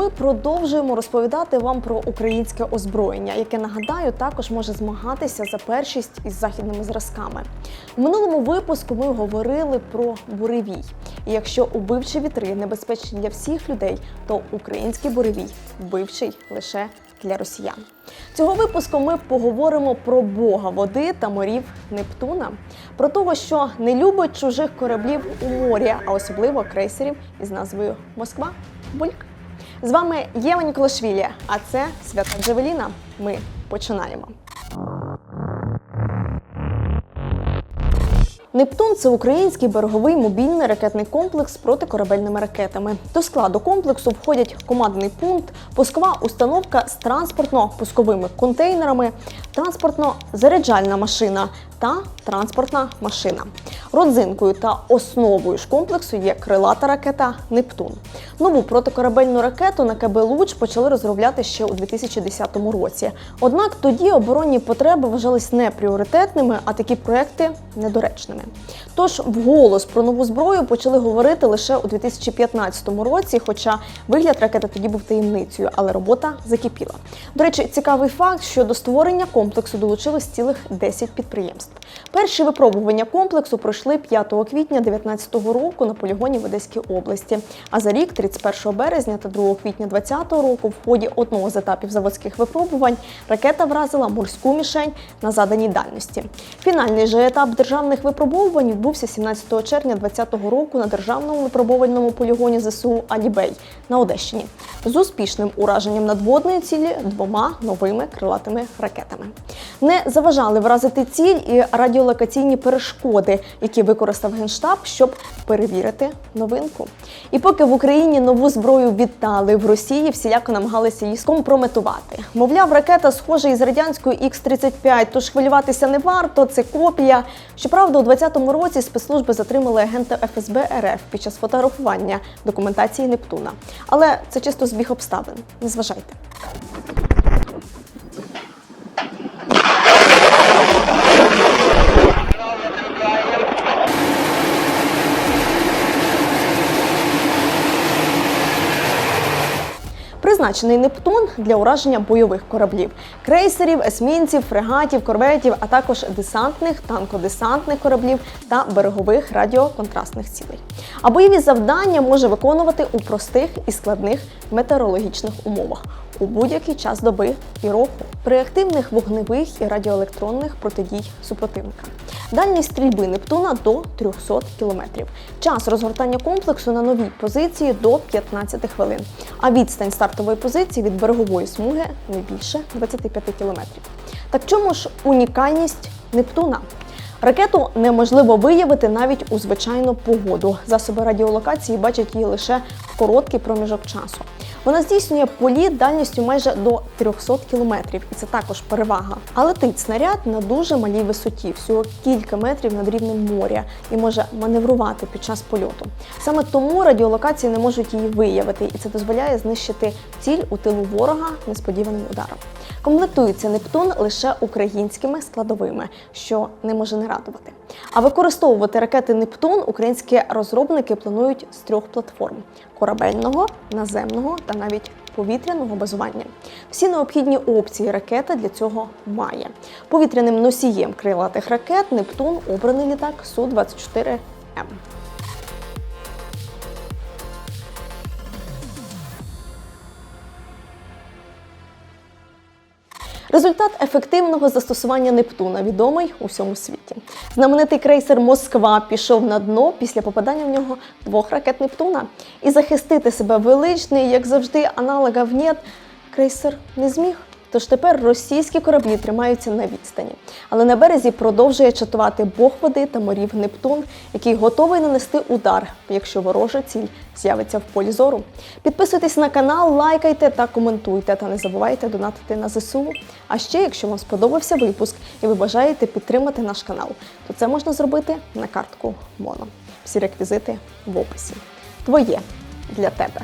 Ми продовжуємо розповідати вам про українське озброєння, яке нагадаю також може змагатися за першість із західними зразками. В минулому випуску ми говорили про буревій. І якщо убивчі вітри небезпечні для всіх людей, то український буревій вбивчий лише для росіян. Цього випуску ми поговоримо про бога води та морів Нептуна, про того, що не любить чужих кораблів у морі, а особливо крейсерів із назвою Москва. Бульк. З вами Єва Ніколашвілі, а це Свята Джевеліна. Ми починаємо. Нептун це український береговий мобільний ракетний комплекс з протикорабельними ракетами. До складу комплексу входять командний пункт, пускова установка з транспортно-пусковими контейнерами, транспортно-заряджальна машина та транспортна машина. Родзинкою та основою ж комплексу є крилата ракета Нептун. Нову протикорабельну ракету на КБ Луч почали розробляти ще у 2010 році. Однак тоді оборонні потреби вважались не пріоритетними, а такі проекти недоречними. Тож вголос про нову зброю почали говорити лише у 2015 році, хоча вигляд ракети тоді був таємницею, але робота закипіла. До речі, цікавий факт, що до створення комплексу долучилось цілих 10 підприємств. Перші випробування комплексу пройшли 5 квітня 2019 року на полігоні в Одеській області. А за рік, 31 березня та 2 квітня 2020 року, в ході одного з етапів заводських випробувань ракета вразила морську мішень на заданій дальності. Фінальний же етап державних випробовувань відбувся 17 червня 2020 року на державному випробувальному полігоні ЗСУ Алібей на Одещині з успішним ураженням надводної цілі двома новими крилатими ракетами. Не заважали вразити ціль і радіолокаційні перешкоди, які використав генштаб, щоб перевірити новинку. І поки в Україні нову зброю вітали в Росії, всіляко намагалися її скомпрометувати. Мовляв, ракета схожа із радянською Х-35, тож хвилюватися не варто. Це копія. Щоправда, у 2020 році спецслужби затримали агента ФСБ РФ під час фотографування документації Нептуна. Але це чисто збіг обставин. Не зважайте. Призначений Нептун для ураження бойових кораблів, крейсерів, есмінців, фрегатів, корветів, а також десантних, танкодесантних кораблів та берегових радіоконтрастних цілей. А бойові завдання може виконувати у простих і складних метеорологічних умовах у будь-який час доби і року при активних вогневих і радіоелектронних протидій супротивника. Дальність стрільби Нептуна до 300 км. Час розгортання комплексу на новій позиції до 15 хвилин. А відстань стартової позиції від берегової смуги не більше 25 км. Так чому ж унікальність Нептуна? Ракету неможливо виявити навіть у звичайну погоду. Засоби радіолокації бачать її лише в короткий проміжок часу. Вона здійснює політ дальністю майже до 300 кілометрів, і це також перевага. А летить снаряд на дуже малій висоті, всього кілька метрів над рівнем моря, і може маневрувати під час польоту. Саме тому радіолокації не можуть її виявити, і це дозволяє знищити ціль у тилу ворога несподіваним ударом. Комплектується Нептун лише українськими складовими, що не може не радувати. А використовувати ракети Нептун українські розробники планують з трьох платформ: корабельного, наземного та навіть повітряного базування. Всі необхідні опції ракета для цього має. Повітряним носієм крилатих ракет Нептун обраний літак Су-24М. Результат ефективного застосування Нептуна відомий у всьому світі. Знаменитий крейсер Москва пішов на дно після попадання в нього двох ракет Нептуна. І захистити себе величний, як завжди, аналогів нет, крейсер не зміг. Тож тепер російські кораблі тримаються на відстані. Але на березі продовжує чатувати Бог води та морів Нептун, який готовий нанести удар, якщо ворожа ціль з'явиться в полі зору. Підписуйтесь на канал, лайкайте та коментуйте, та не забувайте донатити на ЗСУ. А ще, якщо вам сподобався випуск і ви бажаєте підтримати наш канал, то це можна зробити на картку Моно. Всі реквізити в описі. Твоє для тебе.